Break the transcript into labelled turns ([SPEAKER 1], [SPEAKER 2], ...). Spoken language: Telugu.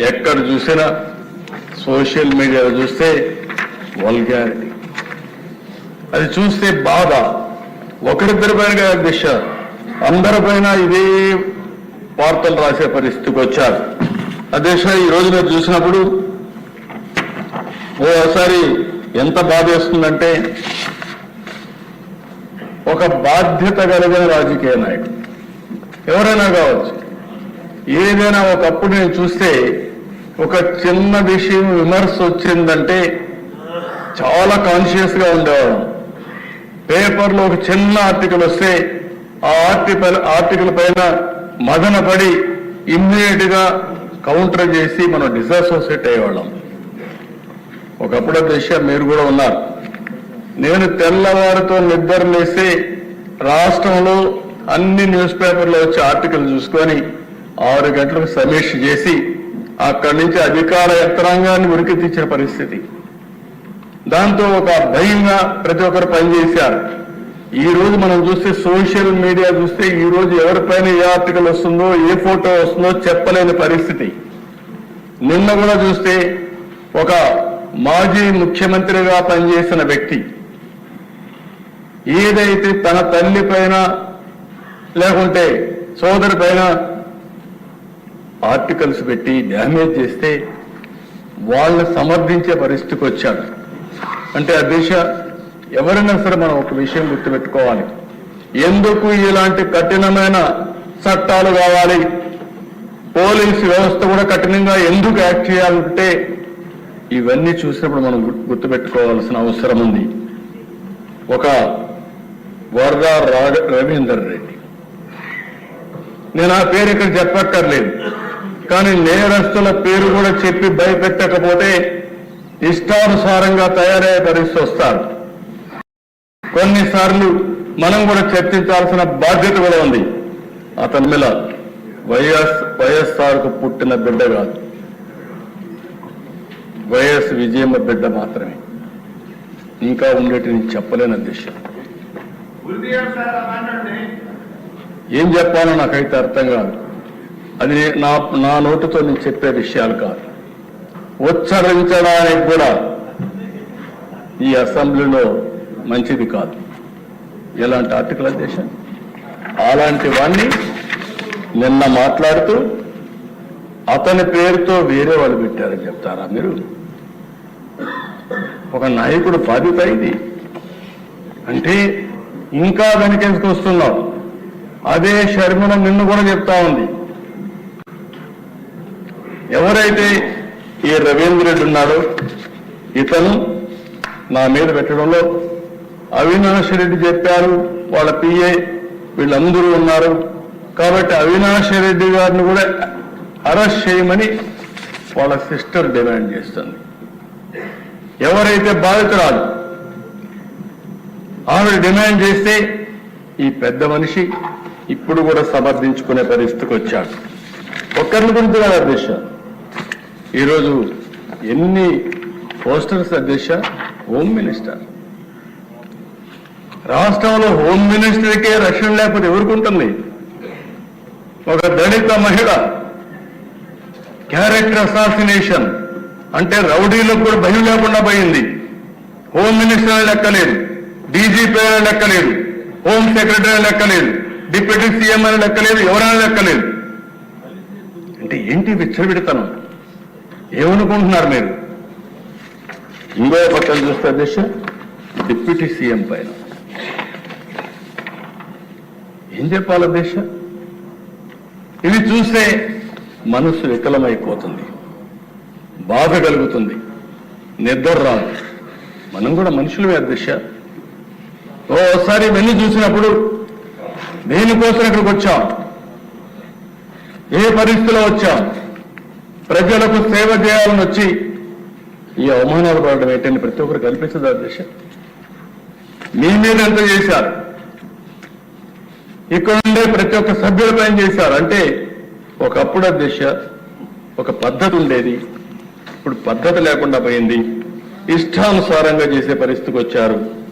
[SPEAKER 1] ఎక్కడ చూసినా సోషల్ మీడియాలో చూస్తే వల్గారిటీ. అది చూస్తే బాధ. ఒకరిద్దరి పైన దిశ. అందరి పైన ఇదే వార్తలు రాసే పరిస్థితికి వచ్చారు. అధ్యక్ష ఈ రోజు మీరు చూసినప్పుడు ఓసారి ఎంత బాధ వేస్తుందంటే ఒక బాధ్యత కలిగిన రాజకీయ నాయకుడు. ఎవరైనా కావచ్చు. ఏదైనా ఒకప్పుడు నేను చూస్తే ఒక చిన్న విషయం విమర్శ వచ్చిందంటే చాలా కాన్షియస్గా ఉండేవాళ్ళం. పేపర్లో ఒక చిన్న ఆర్టికల్ వస్తే ఆ ఆర్టికల్ ఆర్టికల్ పైన మదన పడి ఇమ్మీడియట్గా కౌంటర్ చేసి మనం డిసాసోసియేట్ అయ్యేవాళ్ళం. ఒకప్పుడు విషయం మీరు కూడా ఉన్నారు. నేను తెల్లవారితో నిద్ర లేసి రాష్ట్రంలో అన్ని న్యూస్ పేపర్లో వచ్చే ఆర్టికల్ చూసుకొని ఆరు గంటలకు సమీక్ష చేసి అక్కడి నుంచి అధికార యంత్రాంగాన్ని ఉరికి పరిస్థితి. దాంతో ఒక భయంగా ప్రతి ఒక్కరు పనిచేశారు. ఈ రోజు మనం చూస్తే సోషల్ మీడియా చూస్తే ఈ రోజు ఎవరిపైన ఏ ఆర్టికల్ వస్తుందో ఏ ఫోటో వస్తుందో చెప్పలేని పరిస్థితి. నిన్న కూడా చూస్తే ఒక మాజీ ముఖ్యమంత్రిగా పనిచేసిన వ్యక్తి ఏదైతే తన తల్లి పైన లేకుంటే సోదరి పైన ఆర్టికల్స్ పెట్టి డ్యామేజ్ చేస్తే వాళ్ళని సమర్థించే పరిస్థితికి వచ్చాడు. అంటే ఆ దిశ ఎవరైనా సరే మనం ఒక విషయం గుర్తుపెట్టుకోవాలి. ఎందుకు ఇలాంటి కఠినమైన చట్టాలు కావాలి? పోలీసు వ్యవస్థ కూడా కఠినంగా ఎందుకు యాక్ట్ చేయాలంటే ఇవన్నీ చూసినప్పుడు మనం గుర్తుపెట్టుకోవాల్సిన అవసరం ఉంది. ఒక వరద రా- రవీందర్ రెడ్డి. నేను ఆ పేరు ఇక్కడ చెప్పక్కర్లేదు. కానీ నేరస్తుల పేరు కూడా చెప్పి భయపెట్టకపోతే ఇష్టానుసారంగా తయారయ్యే పరిస్థితి వస్తారు కొన్నిసార్లు మనం కూడా చర్చించాల్సిన బాధ్యత కూడా ఉంది. అతని మీద వైఎస్ వైఎస్ఆర్కు పుట్టిన బిడ్డ కాదు. వైఎస్ విజయమ్మ బిడ్డ మాత్రమే. ఇంకా ఉండేటి నేను చెప్పలేను అధ్యక్ష ఏం చెప్పాలో నాకైతే అర్థం కాదు. అది నా నా నోటితో నేను చెప్పే విషయాలు కాదు. ఉచ్చరించడానికి కూడా ఈ అసెంబ్లీలో మంచిది కాదు. ఎలాంటి ఆర్టికలైజేషన్? అధ్యక్ష అలాంటి వాణ్ణి నిన్న మాట్లాడుతూ అతని పేరుతో వేరే వాళ్ళు పెట్టారని చెప్తారా మీరు? ఒక నాయకుడు బాధ్యత ఇది. అంటే ఇంకా వెనకేసుకు వస్తున్నావు అదే షర్మిల నిన్ను కూడా చెప్తా ఉంది. ఎవరైతే ఈ రవీంద్ర రెడ్డి ఉన్నాడో ఇతను నా మీద పెట్టడంలో అవినాష్ రెడ్డి చెప్పారు వాళ్ళ పిఏ వీళ్ళందరూ ఉన్నారు. కాబట్టి అవినాష్ రెడ్డి గారిని కూడా అరెస్ట్ చేయమని వాళ్ళ సిస్టర్ డిమాండ్ చేస్తుంది. ఎవరైతే బాధితురాలు ఆవిడ డిమాండ్ చేస్తే ఈ పెద్ద మనిషి ఇప్పుడు కూడా సమర్థించుకునే పరిస్థితికి వచ్చాడు. ఒక్కరిని గురించి కాదు అధ్యక్ష ఈరోజు ఎన్ని పోస్టర్స్ అధ్యక్ష? Home minister. రాష్ట్రంలో హోమ్ మినిస్టర్కే రక్షణ లేకపోతే ఎవరికి ఉంటుంది? ఒక దళిత మహిళ. Character assassination. అంటే రౌడీలకు కూడా భయం లేకుండా పోయింది. హోమ్ మినిస్టర్ అని లెక్కలేదు డీజీపీ అని లెక్కలేదు హోమ్ సెక్రటరీ లెక్కలేదు డిప్యూటీ సీఎం అని లెక్కలేదు ఎవరైనా లెక్కలేదు అంటే ఏంటి విచ్చలవిడతనం? ఏమనుకుంటున్నారు మీరు? ఇంకో పక్కన చూస్తే అధ్యక్ష డిప్యూటీ సీఎం పైన. ఏం చెప్పాలి అధ్యక్ష? ఇవి చూస్తే మనసు వికలమైపోతుంది. బాధ కలుగుతుంది. నిద్ర రాదు. మనం కూడా మనుషులమే అధ్యక్ష. ఓసారి ఇవన్నీ చూసినప్పుడు దేనికోసం ఇక్కడికి వచ్చాం? ఏ పరిస్థితిలో వచ్చాం? ప్రజలకు సేవ చేయాలని వచ్చి ఈ అవమానాలు పడడం ఏంటని ప్రతి ఒక్కరు కల్పిస్తుంది అధ్యక్ష మీ మీద ఎంత చేశారు. ఇక్కడ ఉండే ప్రతి ఒక్క సభ్యులపై చేశారు? అంటే ఒకప్పుడు అధ్యక్ష ఒక పద్ధతి ఉండేది. ఇప్పుడు పద్ధతి లేకుండా పోయింది. ఇష్టానుసారంగా చేసే పరిస్థితికి వచ్చారు.